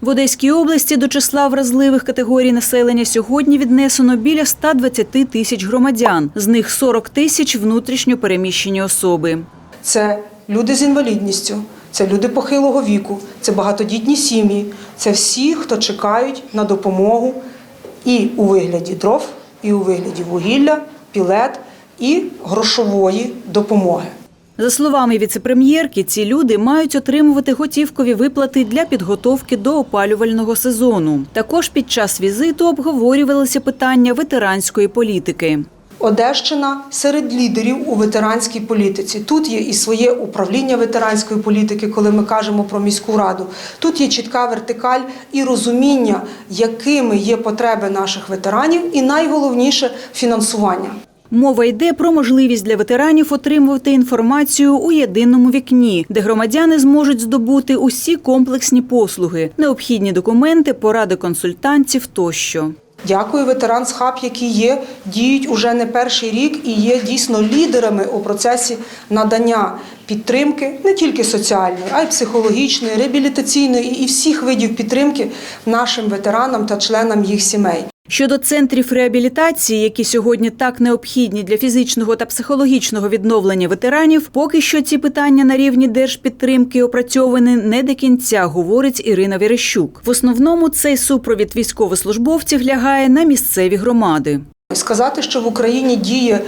В Одеській області до числа вразливих категорій населення сьогодні віднесено біля 120 тисяч громадян. З них 40 тисяч внутрішньо переміщені особи. Це люди з інвалідністю, це люди похилого віку, це багатодітні сім'ї, це всі, хто чекають на допомогу і у вигляді дров, і у вигляді вугілля, пілет і грошової допомоги. За словами віцепрем'єрки, ці люди мають отримувати готівкові виплати для підготовки до опалювального сезону. Також під час візиту обговорювалися питання ветеранської політики. Одещина серед лідерів у ветеранській політиці. Тут є і своє управління ветеранської політики, коли ми кажемо про міську раду. Тут є чітка вертикаль і розуміння, якими є потреби наших ветеранів, і найголовніше фінансування. Мова йде про можливість для ветеранів отримувати інформацію у єдиному вікні, де громадяни зможуть здобути усі комплексні послуги, необхідні документи, поради консультантів тощо. Дякую ветеран хаб, які є, діють уже не перший рік і є дійсно лідерами у процесі надання підтримки не тільки соціальної, а й психологічної, реабілітаційної і всіх видів підтримки нашим ветеранам та членам їх сімей. Щодо центрів реабілітації, які сьогодні так необхідні для фізичного та психологічного відновлення ветеранів, поки що ці питання на рівні держпідтримки опрацьовані не до кінця, говорить Ірина Верещук. В основному цей супровід військовослужбовців лягає на місцеві громади. Сказати, що в Україні діє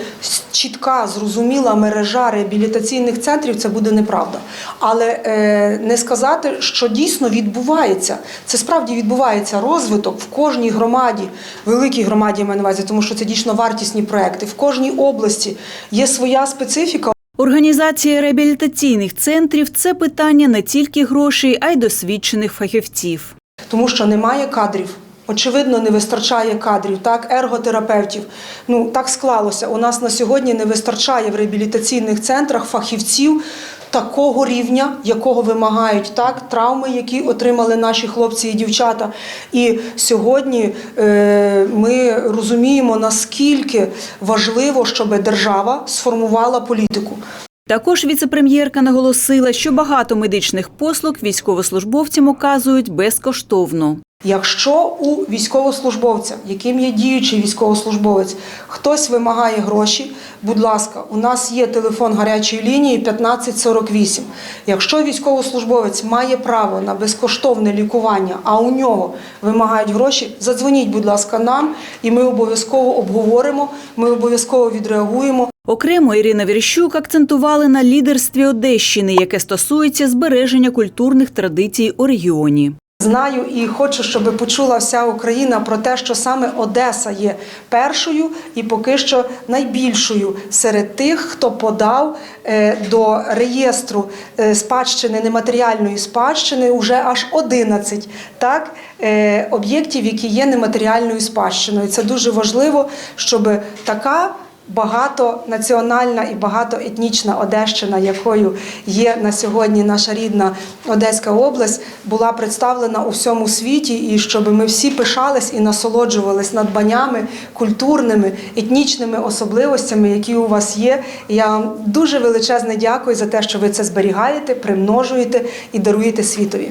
чітка, зрозуміла мережа реабілітаційних центрів, це буде неправда. Але е, не сказати, що дійсно відбувається. Це справді відбувається розвиток в кожній громаді, великій громаді я маю на увазі, тому що це дійсно вартісні проекти. В кожній області є своя специфіка. Організація реабілітаційних центрів це питання не тільки грошей, а й досвідчених фахівців. тому що немає кадрів. Очевидно, не вистачає кадрів, так, ерготерапевтів. Ну так склалося. У нас на сьогодні не вистачає в реабілітаційних центрах фахівців такого рівня, якого вимагають так, травми, які отримали наші хлопці і дівчата. І сьогодні е, ми розуміємо, наскільки важливо, щоб держава сформувала політику. Також віцепрем'єрка наголосила, що багато медичних послуг військовослужбовцям оказують безкоштовно. Якщо у військовослужбовця, яким є діючий військовослужбовець, хтось вимагає гроші, будь ласка, у нас є телефон гарячої лінії 1548. Якщо військовослужбовець має право на безкоштовне лікування, а у нього вимагають гроші, задзвоніть, будь ласка, нам, і ми обов'язково обговоримо, ми обов'язково відреагуємо. Окремо Ірина Вірщук акцентували на лідерстві Одещини, яке стосується збереження культурних традицій у регіоні. Знаю і хочу, щоб почула вся Україна про те, що саме Одеса є першою і поки що найбільшою серед тих, хто подав е, до реєстру е, спадщини нематеріальної спадщини уже аж 11 так, е, об'єктів, які є нематеріальною спадщиною. Це дуже важливо, щоб така багатонаціональна і багатоетнічна Одещина, якою є на сьогодні наша рідна Одеська область, була представлена у всьому світі, і щоб ми всі пишались і насолоджувались надбаннями культурними, етнічними особливостями, які у вас є. Я вам дуже величезне дякую за те, що ви це зберігаєте, примножуєте і даруєте світові.